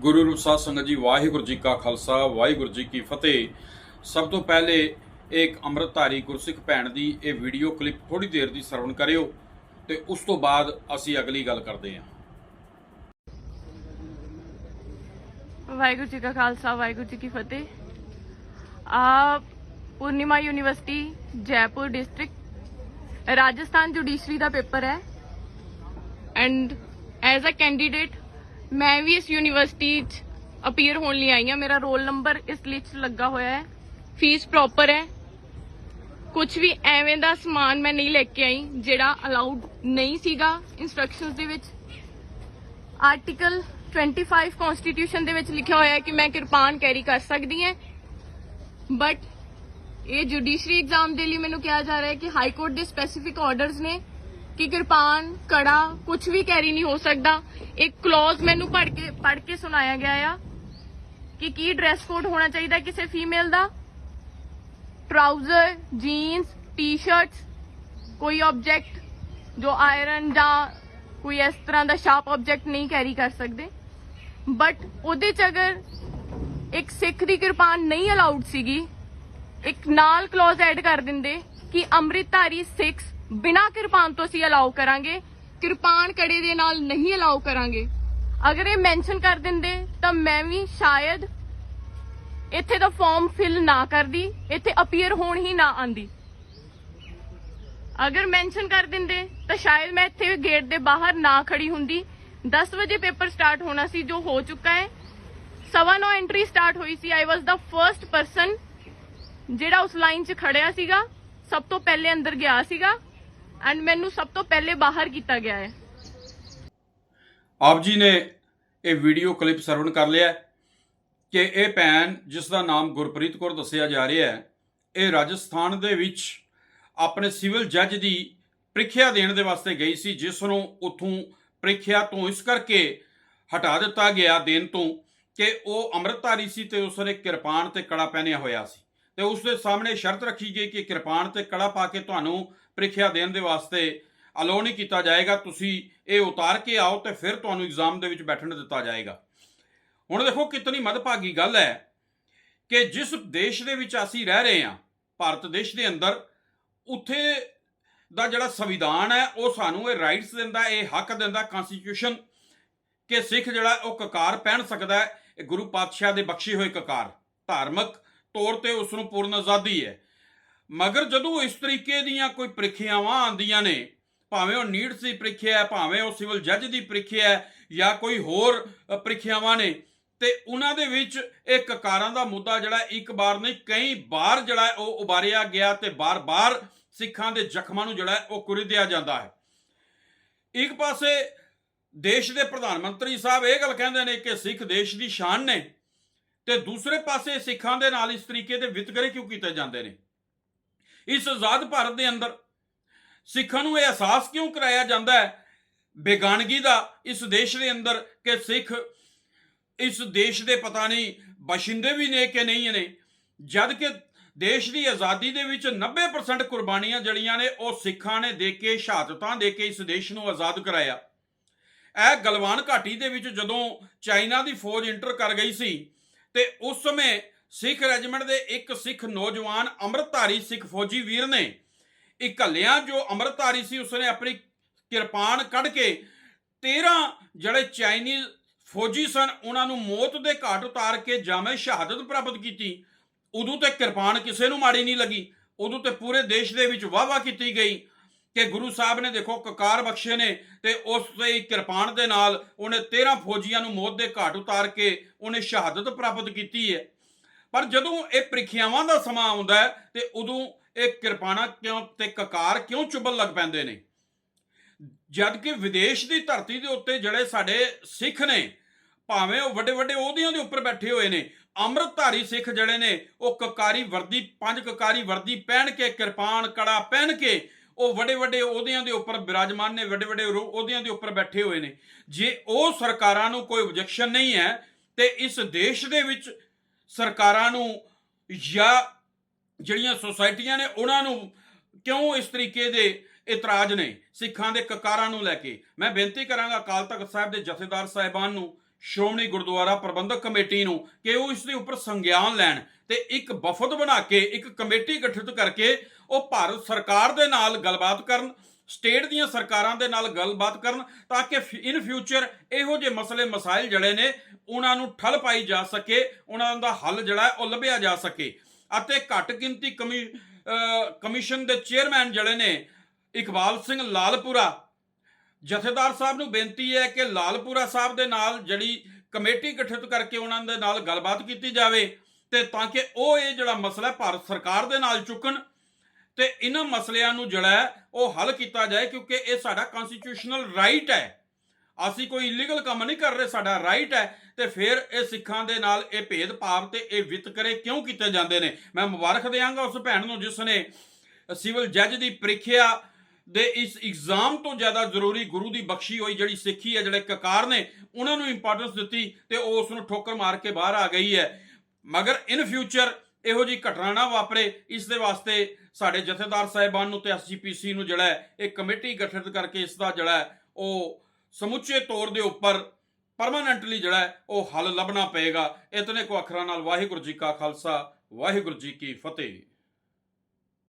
ਗੁਰੂ ਰੂਪ ਸਾਧ ਸੰਗਤ ਜੀ, ਵਾਹਿਗੁਰੂ ਜੀ ਕਾ ਖਾਲਸਾ, ਵਾਹਿਗੁਰੂ ਜੀ ਕੀ ਫਤਿਹ। ਸਭ ਤੋਂ ਪਹਿਲੇ ਇੱਕ ਅੰਮ੍ਰਿਤਧਾਰੀ ਗੁਰਸਿੱਖ ਭੈਣ ਦੀ ਇਹ ਵੀਡੀਓ ਕਲਿੱਪ ਥੋੜੀ ਦੇਰ ਦੀ ਸਰਵਣ ਕਰਿਓ ਤੇ ਉਸ ਤੋਂ ਬਾਅਦ ਅਸੀਂ ਅਗਲੀ ਗੱਲ ਕਰਦੇ ਹਾਂ। ਵਾਹਿਗੁਰੂ ਜੀ ਕਾ ਖਾਲਸਾ, ਵਾਹਿਗੁਰੂ ਜੀ ਕੀ ਫਤਿਹ। ਆ Poornima University, Jaipur district, Rajasthan judiciary ਦਾ ਪੇਪਰ ਹੈ। ਐਂਡ ਐਜ਼ ਅ ਕੈਂਡੀਡੇਟ ਮੈਂ ਵੀ ਇਸ ਯੂਨੀਵਰਸਿਟੀ 'ਚ ਅਪੀਅਰ ਹੋਣ ਲਈ ਆਈ ਹਾਂ। ਮੇਰਾ ਰੋਲ ਨੰਬਰ ਇਸ ਲਿਸਟ 'ਚ ਲੱਗਾ ਹੋਇਆ ਹੈ। ਫੀਸ ਪ੍ਰੋਪਰ ਹੈ। ਕੁਝ ਵੀ ਐਵੇਂ ਦਾ ਸਮਾਨ ਮੈਂ ਨਹੀਂ ਲੈ ਕੇ ਆਈ, ਜਿਹੜਾ ਅਲਾਉਡ ਨਹੀਂ ਸੀਗਾ ਇਨਸਟਰਕਸ਼ਨਸ ਦੇ ਵਿੱਚ। ਆਰਟੀਕਲ 25 ਕਨਸਟੀਟਿਊਸ਼ਨ ਦੇ ਵਿੱਚ ਲਿਖਿਆ ਹੋਇਆ ਹੈ ਕਿ ਮੈਂ ਕਿਰਪਾਨ ਕੈਰੀ ਕਰ ਸਕਦੀ ਹਾਂ। ਬਟ ਇਹ ਜੁਡੀਸ਼ਰੀ ਐਗਜ਼ਾਮ ਦੇ ਲਈ ਮੈਨੂੰ ਕਿਹਾ ਜਾ ਰਿਹਾ ਹੈ ਕਿ ਹਾਈ ਕੋਰਟ ਦੇ ਸਪੈਸੀਫਿਕ ਆਰਡਰਸ ਨੇ। ਕਿ ਕਿਰਪਾਨ, ਕੜਾ ਕੁਝ ਵੀ ਕੈਰੀ ਨਹੀਂ ਹੋ ਸਕਦਾ। ਇੱਕ ਕਲੌਜ਼ ਮੈਨੂੰ ਪੜ੍ਹ ਕੇ ਪੜ੍ਹ ਕੇ ਸੁਣਾਇਆ ਗਿਆ ਆ ਕਿ ਕੀ ਡਰੈਸ ਕੋਡ ਹੋਣਾ ਚਾਹੀਦਾ ਕਿਸੇ ਫੀਮੇਲ ਦਾ? ਟਰਾਊਜ਼ਰ ਜੀਨਸ ਟੀ-ਸ਼ਰਟਸ ਕੋਈ ਆਬਜੈਕਟ ਜੋ ਆਇਰਨ ਜਾਂ ਕੋਈ ਇਸ ਤਰ੍ਹਾਂ ਦਾ ਸ਼ਾਰਪ ਆਬਜੈਕਟ ਨਹੀਂ ਕੈਰੀ ਕਰ ਸਕਦੇ। ਬਟ ਉਹਦੇ ਚ ਅਗਰ ਇੱਕ ਸਿੱਖ ਦੀ ਕਿਰਪਾਨ ਨਹੀਂ ਅਲਾਉਡ ਸੀਗੀ, ਇੱਕ ਨਾਲ ਕਲੌਜ਼ ਐਡ ਕਰ ਦਿੰਦੇ ਕਿ ਅੰਮ੍ਰਿਤਧਾਰੀ ਸਿੱਖ ਬਿਨਾਂ ਕਿਰਪਾਨ ਤੋਂ ਅਸੀਂ ਅਲਾਉ ਕਰਾਂਗੇ, ਕਿਰਪਾਨ ਕੜੇ ਦੇ ਨਾਲ ਨਹੀਂ ਅਲਾਉ ਕਰਾਂਗੇ। ਅਗਰ ਇਹ ਮੈਂਸ਼ਨ ਕਰ ਦਿੰਦੇ, ਤਾਂ ਮੈਂ ਵੀ ਸ਼ਾਇਦ ਇੱਥੇ ਦਾ ਫਾਰਮ ਫਿਲ ਨਾ ਕਰਦੀ, ਇੱਥੇ ਅਪੀਅਰ ਹੋਣ ਹੀ ਨਾ ਆਂਦੀ। ਅਗਰ ਮੈਂਸ਼ਨ ਕਰ ਦਿੰਦੇ, ਤਾਂ ਸ਼ਾਇਦ ਮੈਂ ਇੱਥੇ ਗੇਟ ਦੇ ਬਾਹਰ ਨਾ ਖੜੀ ਹੁੰਦੀ। 10 ਵਜੇ ਪੇਪਰ ਸਟਾਰਟ ਹੋਣਾ ਸੀ, ਜੋ ਹੋ ਚੁੱਕਾ ਹੈ। ਸਵਾ ਨੌ ਐਂਟਰੀ ਸਟਾਰਟ ਹੋਈ ਸੀ। ਆਈ ਵਾਸ ਦਾ ਫਰਸਟ ਪਰਸਨ ਜਿਹੜਾ ਉਸ ਲਾਈਨ 'ਚ ਖੜਿਆ ਸੀਗਾ। ਸਭ ਤੋਂ ਪਹਿਲੇ ਅੰਦਰ ਗਿਆ ਸੀਗਾ ਐਂਡ ਮੈਨੂੰ ਸਭ ਤੋਂ ਪਹਿਲੇ ਬਾਹਰ ਕੀਤਾ ਗਿਆ ਹੈ। ਆਪ ਜੀ ਨੇ ਇਹ ਵੀਡੀਓ ਕਲਿੱਪ ਸਰਵਣ ਕਰ ਲਿਆ ਕਿ ਇਹ ਭੈਣ, ਜਿਸ ਦਾ ਨਾਮ ਗੁਰਪ੍ਰੀਤ ਕੌਰ ਦੱਸਿਆ ਜਾ ਰਿਹਾ ਹੈ, ਇਹ ਰਾਜਸਥਾਨ ਦੇ ਵਿੱਚ ਆਪਣੇ ਸਿਵਲ ਜੱਜ ਦੀ ਪ੍ਰੀਖਿਆ ਦੇਣ ਦੇ ਵਾਸਤੇ ਗਈ ਸੀ, ਜਿਸ ਨੂੰ ਉਥੋਂ ਪ੍ਰੀਖਿਆ ਤੋਂ ਇਸ ਕਰਕੇ ਹਟਾ ਦਿੱਤਾ ਗਿਆ, ਦੇਣ ਤੋਂ ਕਿ ਉਹ ਅੰਮ੍ਰਿਤਧਾਰੀ ਸੀ ਤੇ ਉਸਨੇ ਕਿਰਪਾਨ ਤੇ ਕੜਾ ਪਹਿਨਿਆ ਹੋਇਆ ਸੀ। ਤੇ ਉਸ ਦੇ ਸਾਹਮਣੇ ਸ਼ਰਤ ਰੱਖੀ ਗਈ ਕਿ ਕਿਰਪਾਨ ਤੇ ਕੜਾ ਪਾ ਕੇ ਤੁਹਾਨੂੰ ਪ੍ਰੀਖਿਆ ਦੇਣ ਦੇ ਵਾਸਤੇ ਅਲਾਉ ਨਹੀਂ ਕੀਤਾ ਜਾਏਗਾ। ਤੁਸੀਂ ਇਹ ਉਤਾਰ ਕੇ ਆਓ ਤੇ ਫਿਰ ਤੁਹਾਨੂੰ ਐਗਜ਼ਾਮ ਦੇ ਵਿੱਚ ਬੈਠਣ ਦਿੱਤਾ ਜਾਏਗਾ। ਹੁਣ ਦੇਖੋ ਕਿਤਨੀ ਮਦਭਾਗੀ ਗੱਲ ਹੈ ਕਿ ਜਿਸ ਦੇਸ਼ ਦੇ ਵਿੱਚ ਅਸੀਂ ਰਹਿ ਰਹੇ ਹਾਂ, ਭਾਰਤ ਦੇਸ਼ ਦੇ ਅੰਦਰ, ਉੱਥੇ ਦਾ ਜਿਹੜਾ ਸੰਵਿਧਾਨ ਹੈ, ਉਹ ਸਾਨੂੰ ਇਹ ਰਾਈਟਸ ਦਿੰਦਾ, ਇਹ ਹੱਕ ਦਿੰਦਾ ਕਨਸਟੀਟਿਊਸ਼ਨ ਕਿ ਸਿੱਖ ਜਿਹੜਾ ਉਹ ਕਕਾਰ ਪਹਿਨ ਸਕਦਾ ਹੈ। ਇਹ ਗੁਰੂ ਪਾਤਸ਼ਾਹ ਦੇ ਬਖਸ਼ੇ ਹੋਏ ਕਕਾਰ, ਧਾਰਮਿਕ ਤੌਰ ਤੇ ਉਸ ਨੂੰ ਪੂਰਨ ਆਜ਼ਾਦੀ ਹੈ। ਮਗਰ ਜਦੋਂ ਇਸ ਤਰੀਕੇ ਦੀਆਂ ਕੋਈ ਪ੍ਰੀਖਿਆਵਾਂ ਆਉਂਦੀਆਂ ਨੇ, ਭਾਵੇਂ ਉਹ ਨੀਟ ਦੀ ਪ੍ਰੀਖਿਆ ਹੈ, ਭਾਵੇਂ ਉਹ ਸਿਵਲ ਜੱਜ ਦੀ ਪ੍ਰੀਖਿਆ ਹੈ ਜਾਂ ਕੋਈ ਹੋਰ ਪ੍ਰੀਖਿਆਵਾਂ ਨੇ, ਤੇ ਉਹਨਾਂ ਦੇ ਵਿੱਚ ਇਹ ਕਕਾਰਾਂ ਦਾ ਮੁੱਦਾ ਜਿਹੜਾ ਇੱਕ ਵਾਰ ਨਹੀਂ, ਕਈ ਵਾਰ ਜਿਹੜਾ ਉਹ ਉਬਾਰਿਆ ਗਿਆ ਤੇ ਬਾਰ-ਬਾਰ ਸਿੱਖਾਂ ਦੇ ਜ਼ਖਮਾਂ ਨੂੰ ਜਿਹੜਾ ਉਹ ਕੁਰਦਿਆ ਜਾਂਦਾ ਹੈ। ਇੱਕ ਪਾਸੇ ਦੇਸ਼ ਦੇ ਪ੍ਰਧਾਨ ਮੰਤਰੀ ਸਾਹਿਬ ਇਹ ਗੱਲ ਕਹਿੰਦੇ ਨੇ ਕਿ ਸਿੱਖ ਦੇਸ਼ ਦੀ ਸ਼ਾਨ ਨੇ ਤੇ ਦੂਸਰੇ ਪਾਸੇ ਸਿੱਖਾਂ ਦੇ ਨਾਲ ਇਸ ਤਰੀਕੇ ਦੇ ਵਿਤਕਰੇ ਕਿਉਂ ਕੀਤੇ ਜਾਂਦੇ ਨੇ? ਇਸ ਆਜ਼ਾਦ ਭਾਰਤ ਦੇ ਅੰਦਰ ਸਿੱਖਾਂ ਨੂੰ ਇਹ ਅਹਿਸਾਸ ਕਿਉਂ ਕਰਾਇਆ ਜਾਂਦਾ ਹੈ? ਬੇਗਾਨਗੀ ਦਾ ਇਸ ਦੇਸ਼ ਦੇ ਅੰਦਰ ਕਿ ਸਿੱਖ ਇਸ ਦੇਸ਼ ਦੇ ਪਤਾ ਨਹੀਂ ਬਸ਼ਿੰਦੇ ਵੀ ਨੇ ਕਿ ਨਹੀਂ ਨੇ, ਜਦ ਕਿ ਦੇਸ਼ ਦੀ ਆਜ਼ਾਦੀ ਦੇ ਵਿੱਚ 90% ਕੁਰਬਾਨੀਆਂ ਜੜੀਆਂ ਨੇ ਉਹ ਸਿੱਖਾਂ ਨੇ ਦੇ ਕੇ, ਸ਼ਹਾਦਤਾਂ ਦੇ ਕੇ ਇਸ ਦੇਸ਼ ਨੂੰ ਆਜ਼ਾਦ ਕਰਾਇਆ। ਇਹ ਗਲਵਾਨ ਘਾਟੀ ਦੇ ਵਿੱਚ ਜਦੋਂ ਚਾਈਨਾ ਦੀ ਫੌਜ ਇੰਟਰ ਕਰ ਗਈ ਸੀ ਤੇ ਉਸ ਸਮੇਂ ਸਿੱਖ ਰੈਜੀਮੈਂਟ ਦੇ ਇੱਕ ਸਿੱਖ ਨੌਜਵਾਨ ਅੰਮ੍ਰਿਤਧਾਰੀ ਸਿੱਖ ਫੌਜੀ ਵੀਰ ਨੇ ਇਕੱਲਿਆਂ ਜੋ ਅੰਮ੍ਰਿਤਧਾਰੀ ਸੀ, ਉਸਨੇ ਆਪਣੀ ਕਿਰਪਾਨ ਕੱਢ ਕੇ 13 ਜਿਹੜੇ ਚਾਈਨੀਜ਼ ਫੌਜੀ ਸਨ, ਉਹਨਾਂ ਨੂੰ ਮੌਤ ਦੇ ਘਾਟ ਉਤਾਰ ਕੇ ਜਾਮੇ ਸ਼ਹਾਦਤ ਪ੍ਰਾਪਤ ਕੀਤੀ। ਉਦੋਂ ਤੇ ਕਿਰਪਾਨ ਕਿਸੇ ਨੂੰ ਮਾੜੀ ਨਹੀਂ ਲੱਗੀ। ਉਦੋਂ ਤੇ ਪੂਰੇ ਦੇਸ਼ ਦੇ ਵਿੱਚ ਵਾਹ ਵਾਹ ਕੀਤੀ ਗਈ। ਕਿ ਗੁਰੂ ਸਾਹਿਬ ਨੇ ਦੇਖੋ ਕਕਾਰ ਬਖਸ਼ੇ ਨੇ ਤੇ ਉਸ ਦੇ ਕਿਰਪਾਨ ਦੇ ਨਾਲ ਉਹਨੇ 13 ਫੌਜੀਆਂ ਨੂੰ ਮੌਤ ਦੇ ਘਾਟ ਉਤਾਰ ਕੇ ਉਹਨੇ ਸ਼ਹਾਦਤ ਪ੍ਰਾਪਤ ਕੀਤੀ ਹੈ। ਪਰ ਜਦੋਂ ਇਹ ਪ੍ਰੀਖਿਆਵਾਂ ਦਾ ਸਮਾਂ ਆਉਂਦਾ ਹੈ ਤੇ ਉਦੋਂ ਇਹ ਕਿਰਪਾਨਾ ਕਿਉਂ ਤੇ ਕਕਾਰ ਕਿਉਂ ਚੁੱਭਣ ਲੱਗ ਪੈਂਦੇ ਨੇ? ਜਦ ਕਿ ਵਿਦੇਸ਼ ਦੀ ਧਰਤੀ ਦੇ ਉੱਤੇ ਜਿਹੜੇ ਸਾਡੇ ਸਿੱਖ ਨੇ, ਭਾਵੇਂ ਉਹ ਵੱਡੇ ਵੱਡੇ ਅਹੁਦਿਆਂ ਦੇ ਉੱਪਰ ਬੈਠੇ ਹੋਏ ਨੇ, ਅੰਮ੍ਰਿਤਧਾਰੀ ਸਿੱਖ ਜਿਹੜੇ ਨੇ, ਉਹ ਕਕਾਰੀ ਵਰਦੀ, ਪੰਜ ਕਕਾਰੀ ਵਰਦੀ ਪਹਿਨ ਕੇ ਕਿਰਪਾਨ, ਕੜਾ ਪਹਿਨ ਕੇ ਉਹ ਵੱਡੇ ਵੱਡੇ ਉਹਦਿਆਂ ਦੇ ਉੱਪਰ ਬਿਰਾਜਮਾਨ ਨੇ ਵੱਡੇ ਵੱਡੇ ਰੋ- ਅਹੁਦਿਆਂ ਦੇ ਉੱਪਰ ਬੈਠੇ ਹੋਏ ਨੇ। ਜੇ ਉਹ ਸਰਕਾਰਾਂ ਨੂੰ ਕੋਈ ਓਬਜੈਕਸ਼ਨ ਨਹੀਂ ਹੈ, ਤੇ ਇਸ ਦੇਸ਼ ਦੇ ਵਿੱਚ ਸਰਕਾਰਾਂ ਨੂੰ ਜਾਂ ਜਿਹੜੀਆਂ ਸੁਸਾਇਟੀਆਂ ਨੇ, ਉਹਨਾਂ ਨੂੰ ਕਿਉਂ ਇਸ ਤਰੀਕੇ ਦੇ ਇਤਰਾਜ਼ ਨੇ ਸਿੱਖਾਂ ਦੇ ਕਕਾਰਾਂ ਨੂੰ ਲੈ ਕੇ? ਮੈਂ ਬੇਨਤੀ ਕਰਾਂਗਾ ਅਕਾਲ ਤਖਤ ਸਾਹਿਬ ਦੇ ਜਥੇਦਾਰ ਸਾਹਿਬਾਨ ਨੂੰ ਸ਼੍ਰੋਮਣੀ ਗੁਰਦੁਆਰਾ ਪ੍ਰਬੰਧਕ ਕਮੇਟੀ ਨੂੰ ਕਿ ਉਹ ਇਸ ਦੇ ਉੱਪਰ ਸੰਗਿਆਨ ਲੈਣ ਤੇ ਇੱਕ ਵਫਦ ਬਣਾ ਕੇ, ਇੱਕ ਕਮੇਟੀ ਗਠਿਤ ਕਰਕੇ ਉਹ ਭਾਰਤ ਸਰਕਾਰ ਦੇ ਨਾਲ ਗੱਲਬਾਤ ਕਰਨ, ਸਟੇਟ ਦੀਆਂ ਸਰਕਾਰਾਂ ਦੇ ਨਾਲ ਗੱਲਬਾਤ ਕਰਨ ਤਾਂ ਕਿ ਇਨ ਫਿਊਚਰ ਇਹੋ ਜਿਹੇ ਮਸਲੇ ਮਸਾਇਲ ਜਿਹੜੇ ਨੇ ਉਹਨਾਂ ਨੂੰ ਠੱਲ ਪਾਈ ਜਾ ਸਕੇ, ਉਹਨਾਂ ਦਾ ਹੱਲ ਜਿਹੜਾ ਉਹ ਲੱਭਿਆ ਜਾ ਸਕੇ। ਅਤੇ ਘੱਟ ਗਿਣਤੀ ਕਮੀ ਕਮਿਸ਼ਨ ਦੇ ਚੇਅਰਮੈਨ ਜਿਹੜੇ ਨੇ, ਇਕਬਾਲ ਸਿੰਘ ਲਾਲਪੁਰਾ ਜਥੇਦਾਰ ਸਾਹਿਬ ਨੂੰ ਬੇਨਤੀ ਹੈ ਕਿ ਲਾਲਪੁਰਾ ਸਾਹਿਬ ਦੇ ਨਾਲ ਜਿਹੜੀ ਕਮੇਟੀ ਗਠਿਤ ਕਰਕੇ ਉਹਨਾਂ ਦੇ ਨਾਲ ਗੱਲਬਾਤ ਕੀਤੀ ਜਾਵੇ ਤੇ ਤਾਂ ਕਿ ਉਹ ਇਹ ਜਿਹੜਾ ਮਸਲਾ ਭਾਰਤ ਸਰਕਾਰ ਦੇ ਨਾਲ ਚੁੱਕਣ ਤੇ ਇਹਨਾਂ ਮਸਲਿਆਂ ਨੂੰ ਜਿਹੜਾ ਹੈ, ਉਹ ਹੱਲ ਕੀਤਾ ਜਾਏ ਕਿਉਂਕਿ ਇਹ ਸਾਡਾ ਕਨਸਟੀਟਿਊਸ਼ਨਲ ਰਾਈਟ ਹੈ। ਅਸੀਂ ਕੋਈ ਇਲੀਗਲ ਕੰਮ ਨਹੀਂ ਕਰ ਰਹੇ, ਸਾਡਾ ਰਾਈਟ ਹੈ ਤੇ ਫਿਰ ਇਹ ਸਿੱਖਾਂ ਦੇ ਨਾਲ ਇਹ ਭੇਦਭਾਵ ਤੇ ਇਹ ਵਿਤਕਰੇ ਕਿਉਂ ਕੀਤੇ ਜਾਂਦੇ ਨੇ? ਮੈਂ ਮੁਬਾਰਕ ਦਿਆਂਗਾ ਉਸ ਭੈਣ ਨੂੰ ਜਿਸ ਨੇ ਸਿਵਲ ਜੱਜ ਦੀ ਪ੍ਰੀਖਿਆ ਦੇ ਇਸ ਇਗਜ਼ਾਮ ਤੋਂ ਜ਼ਿਆਦਾ ਜ਼ਰੂਰੀ ਗੁਰੂ ਦੀ ਬਖਸ਼ੀ ਹੋਈ, ਜਿਹੜੀ ਸਿੱਖੀ ਹੈ, ਜਿਹੜੇ ਕਕਾਰ ਨੇ, ਉਹਨਾਂ ਨੂੰ ਇੰਪੋਰਟੈਂਸ ਦਿੱਤੀ ਤੇ ਉਹ ਉਸ ਨੂੰ ਠੋਕਰ ਮਾਰ ਕੇ ਬਾਹਰ ਆ ਗਈ ਹੈ। ਮਗਰ ਇਨ ਫਿਊਚਰ ਇਹੋ ਜੀ ਘਟਨਾ ਨਾ ਵਾਪਰੇ, ਇਸ ਦੇ ਵਾਸਤੇ ਸਾਡੇ ਜਥੇਦਾਰ ਸਾਹਿਬਾਨ ਨੂੰ ਤੇ ਐਸਜੀਪੀਸੀ ਨੂੰ ਜਿਹੜਾ ਇਹ ਕਮੇਟੀ ਗਠਿਤ ਕਰਕੇ ਇਸ ਦਾ ਜਿਹੜਾ ਉਹ ਸਮੁੱਚੇ ਤੌਰ ਦੇ ਉੱਪਰ ਪਰਮਾਨੈਂਟਲੀ ਜਿਹੜਾ ਉਹ ਹੱਲ ਲੱਭਣਾ ਪਏਗਾ। ਇਤਨੇ ਕੋ ਅੱਖਰਾਂ ਨਾਲ ਵਾਹਿਗੁਰੂ ਜੀ ਕਾ ਖਾਲਸਾ, ਵਾਹਿਗੁਰੂ ਜੀ ਕੀ ਫਤਿਹ।